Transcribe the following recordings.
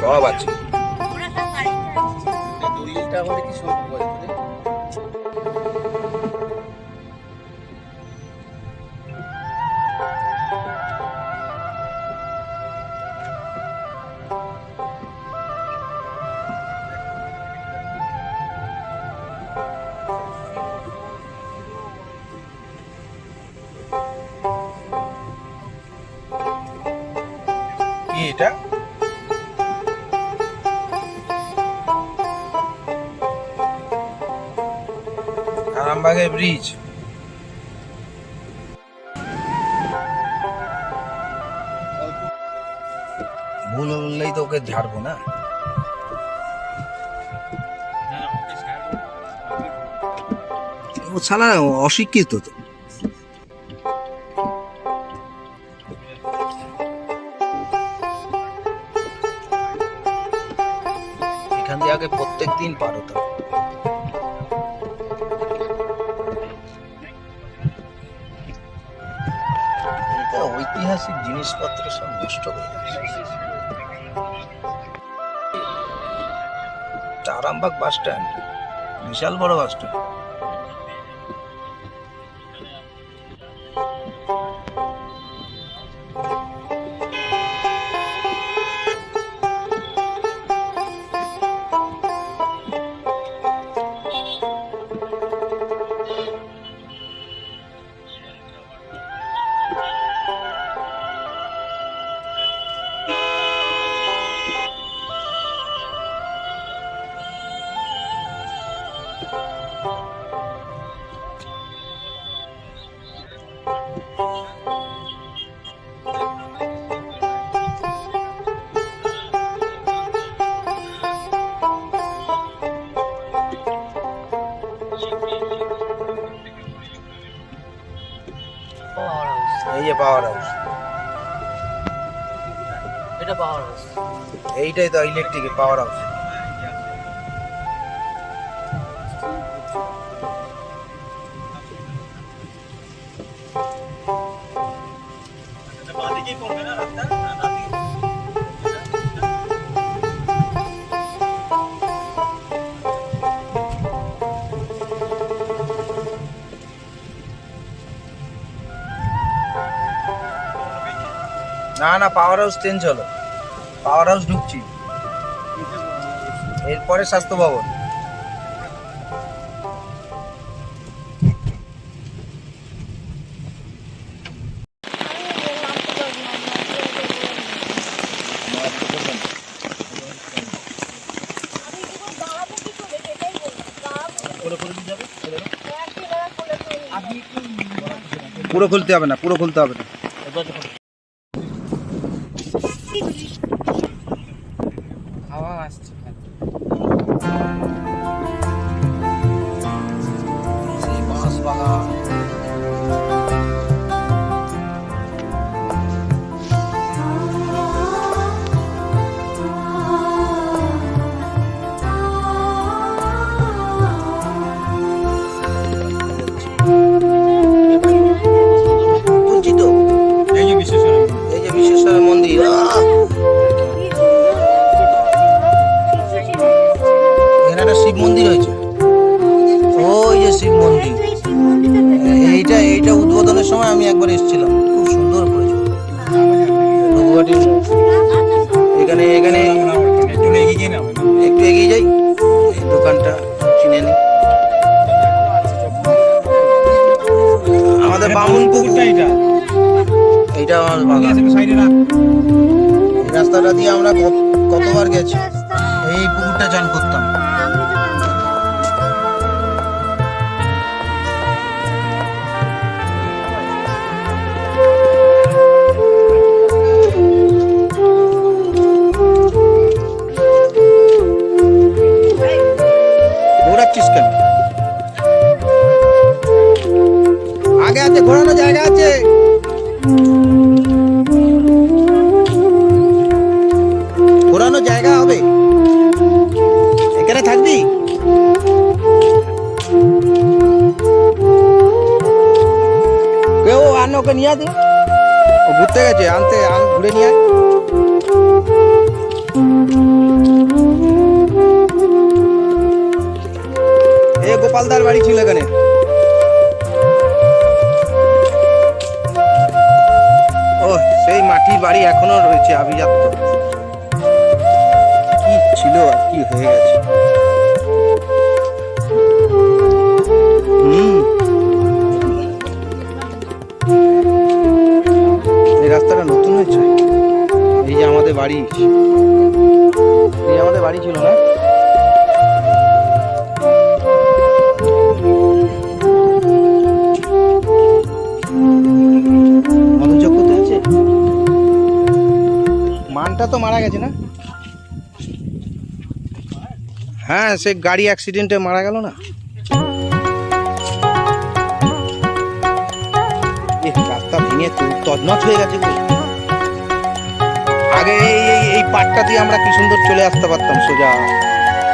সব আছে। দলিলটা আমাদের কি সম্পর্ক কি এটা। আরামবাগের ব্রিজ ভুল বললেই তো ওকে ঝাড়বো না। ও ছাড়া অশিক্ষিত তো। এখান দিয়ে আগে প্রত্যেক দিন পার হতো ঐতিহাসিক জিনিসপত্র সব নষ্ট করে। আরামবাগ বাস স্ট্যান্ড, বিশাল বড় বাস স্ট্যান্ড এই যে পাওয়ার হাউস এটা পাওয়ার হাউস এইটাই তো ইলেকট্রিক পাওয়ার হাউস না পাওয়ার হাউস চেঞ্জ হলো। পাওয়ার হাউস ঢুকছি। এরপরে স্বাস্থ্য ভবন। পুরো খুলতে হবে না, পুরো খুলতে হবে না। どうも。সময় আমি একবার এসেছিলাম। খুব সুন্দর করেছে এখানে এখানে একটু এগিয়ে একটু এগিয়ে যাই। এই দোকানটা চিনে নি। আমাদের বামুন পুকুর। এটা? এইটা আমার বাগান। এই রাস্তাটা দিয়ে আমরা কত- কতবার গেছি? এই পুকুরটা চান করতাম এ বাড়ি ছিল এখানে। ও, সেই মাটির বাড়ি এখনও রয়েছে, আভিজাত্য। কি ছিল আর কি হয়ে গেছে? হুম। এই রাস্তাটা নতুন হয়েছে? এই আমাদের বাড়ি। এই আমাদের বাড়ি ছিল না? গেছে না? হ্যাঁ সে গাড়ি অ্যাক্সিডেন্টে মারা গেল না। রাস্তা ভেঙে তো তজনজ হয়ে গেছে আগে এই এই পাটটা দিয়ে আমরা কি সুন্দর চলে আসতে পারতাম সোজা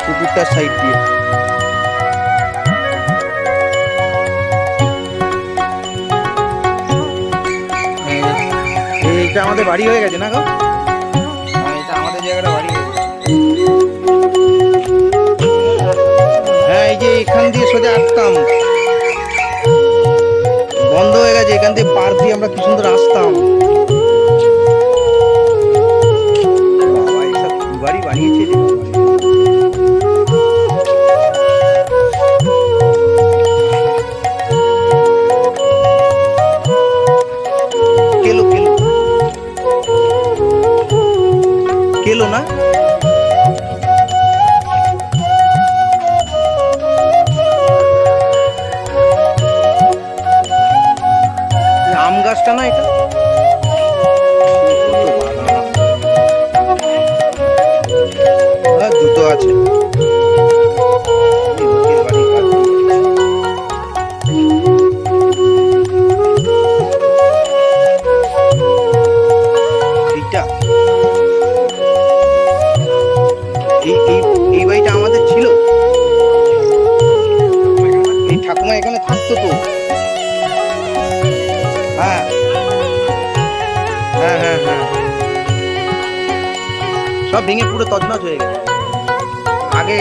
পুকুরটার সাইড দিয়ে। এই- এইটা আমাদের বাড়ি হয়ে গেছে না গো? সোজা আসতাম। বন্ধ হয়ে গেছে, এখান থেকে পার দিয়ে আমরা কি সুন্দর আসতাম। বাড়ি বানিয়েছে। ভেঙে পুরো তছনছ হয়ে গেছে। আগে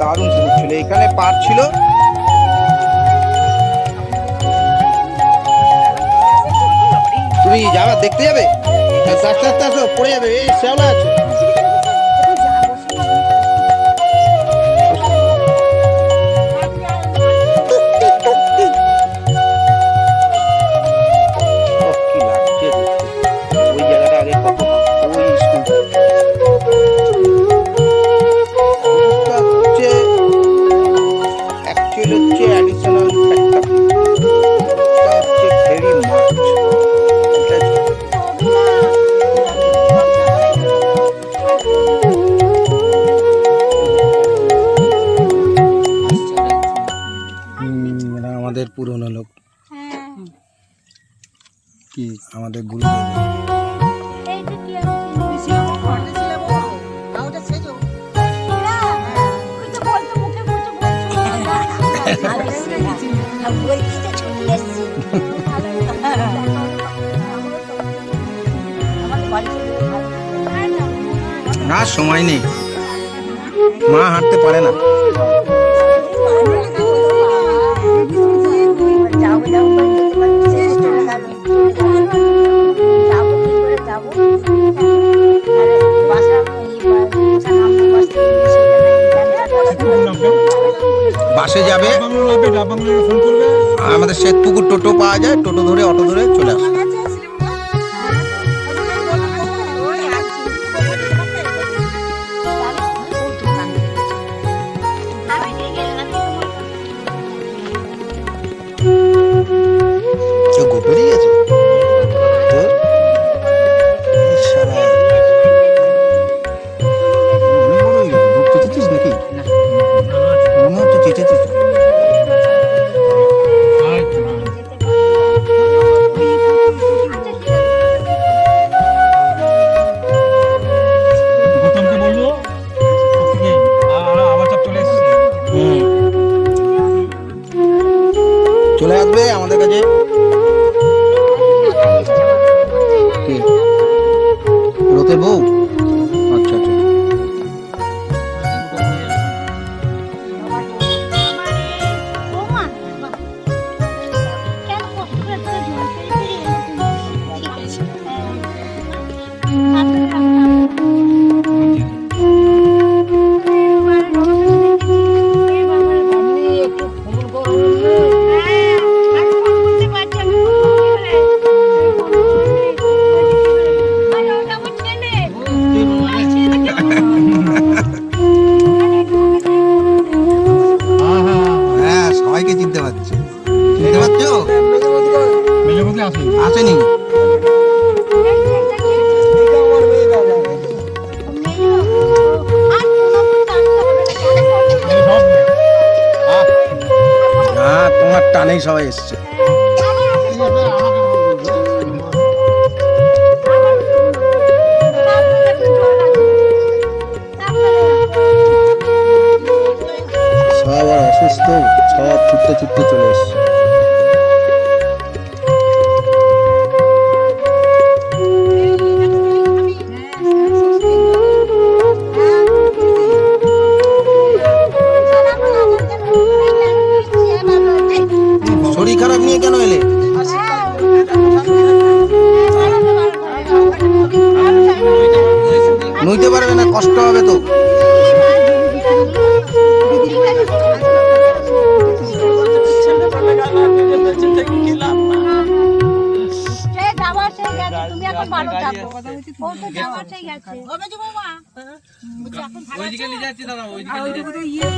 দারুণ পুকুর ছিল। এখানে পার ছিল। তুমি যাবা, দেখতে যাবে? আস্তে আস্তে আস্তে আসো, পড়ে যাবে। এই, শ্যাওলা আছে। না সময় নেই মা হাঁটতে পারে না বাসে যাবে আমাদের শ্বেতপুকুর টোটো পাওয়া যায় টোটো ধরে অটো ধরে চলে আসবে চলে আসবে আমাদের কাছে। кстати, ইয়ে।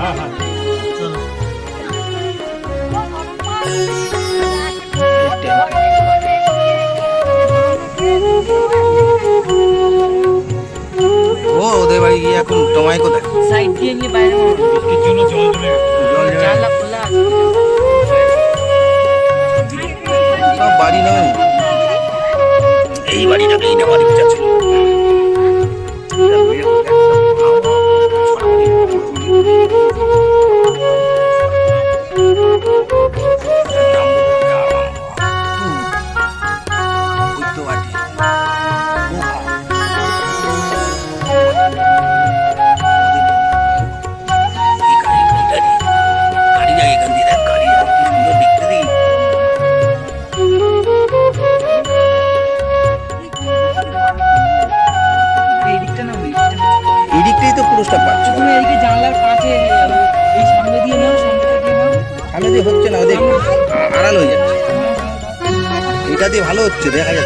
হ্যাঁ, হ্যাঁ। ও ওদের বাড়ি গিয়ে এখন তোমায় কোথায়? সাইড দিয়ে গিয়ে বাইরে জল জল জানলা খোলা বাড়ি নয় এই বাড়ি না বাড়ি te deja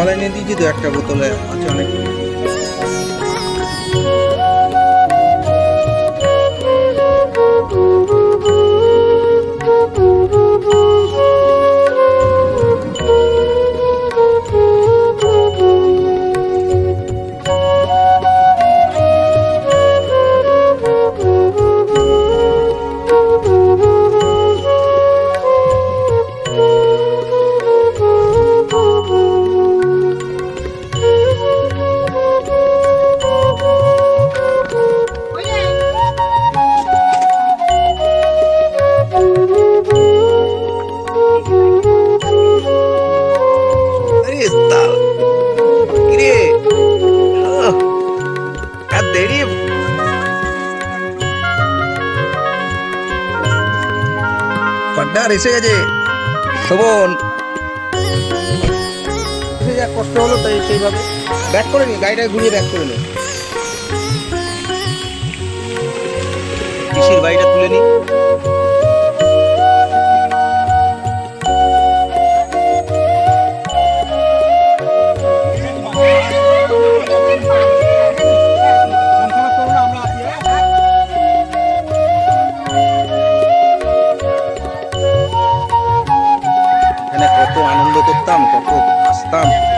জল এনে দিয়েছি দু একটা বোতলে আছে অনেক এসে গেছে। শোভন। যা কষ্ট হলো তাই সেইভাবে। ব্যাক করে নি গাড়িটা ঘুরিয়ে ব্যাক করে নি। পিসির বাড়িটা তুলে নি? там, как вот, там.